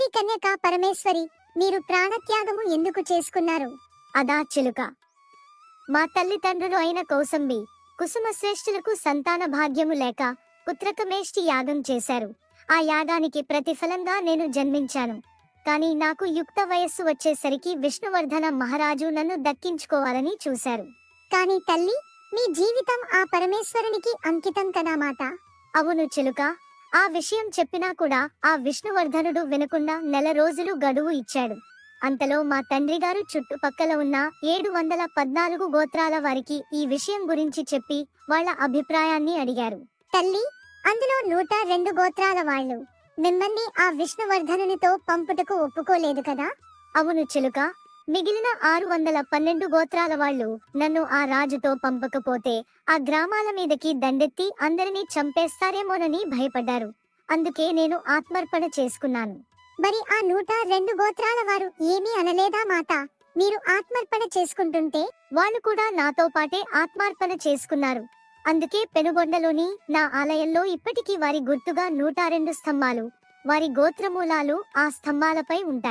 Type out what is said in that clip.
తల్లి కన్యక పరమేశ్వరి మీరు ప్రాణత్యాగము ఎందుకు చేసుకున్నారు? అదా చిలుక. మా తల్లిదండ్రులు అయిన కౌసంబి కుసుమశ్రేష్ఠులకు సంతాన భాగ్యము లేక పుత్రకమేష్టి యాగం చేశారు. ఆ యాగానికి ప్రతిఫలంగా నేను జన్మించాను. కానీ నాకు యుక్త వయస్సు వచ్చేసరికి విష్ణువర్ధన మహారాజు నన్ను దక్కించుకోవాలని చూశారు. కానీ తల్లి మీ జీవితం ఆ పరమేశ్వరునికి అంకితం కదా మాత? అవును చిలుక. ఆ విషయం చెప్పినా కూడా ఆ విష్ణువర్ధనుడు వినకుండా నెల రోజులు గడువు ఇచ్చాడు. అంతలో మా తండ్రి గారు చుట్టుపక్కల ఉన్న ఏడు వందల పద్నాలుగు గోత్రాల వారికి ఈ విషయం గురించి చెప్పి వాళ్ళ అభిప్రాయాన్ని అడిగారు. తల్లి అందులో నూట రెండు గోత్రాల వాళ్ళు. మిమ్మల్ని ఆ విష్ణువర్ధనునితో పంపుటకు ఒప్పుకోలేదు కదా? అవును చిలుక మిగిలిన ఆరు వందల పన్నెండు గోత్రాల వాళ్ళు నన్ను ఆ రాజుతో పంపకపోతే ఆ గ్రామాల మీదకి దండెత్తి అందరినీ చంపేస్తారేమోనని భయపడ్డారు. అందుకే నేను ఆత్మర్పణ చేసుకున్నాను. మరి ఆ నూట రెండు గోత్రాల వారు ఏమీ అనలేదా మాత? మీరు ఆత్మర్పణ చేసుకుంటుంటే వాళ్ళు కూడా నాతో పాటే ఆత్మార్పణ చేసుకున్నారు. అందుకే పెనుగొండలోని నా ఆలయంలో ఇప్పటికీ వారి గుర్తుగా నూట రెండు స్తంభాలు వారి గోత్రమూలాలు ఆ స్తంభాలపై ఉంటాయి.